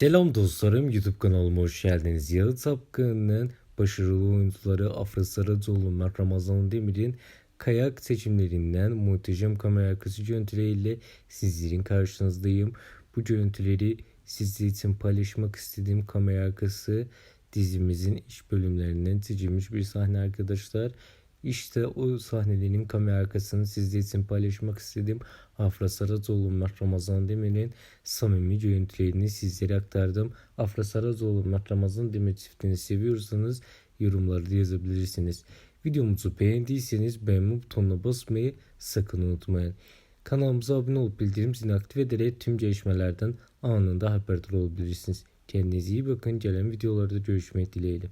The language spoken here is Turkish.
Selam dostlarım YouTube kanalıma hoş geldiniz. Yağı Tapkın'ın başarılı oyuncuları Afra Saracoğlu, Ramazan Demir'in kayak seçimlerinden muhteşem kamera arkası görüntüleriyle sizlerin karşınızdayım. Bu görüntüleri sizler için paylaşmak istediğim kamera arkası dizimizin iş bölümlerinden seçilmiş bir sahne arkadaşlar. İşte o sahnelerin kamera arkasını sizler için paylaşmak istedim. Afra Saracoğlu, Mert Ramazan Demir'in samimi görüntülerini sizlere aktardım. Afra Saracoğlu, Mert Ramazan Demir çiftini seviyorsanız yorumlarda yazabilirsiniz. Videomuzu beğendiyseniz beğenme butonuna basmayı sakın unutmayın. Kanalımıza abone olup bildirim zilini aktif ederek tüm gelişmelerden anında haberdar olabilirsiniz. Kendinize iyi bakın. Gelen videolarda görüşmek dileğiyle.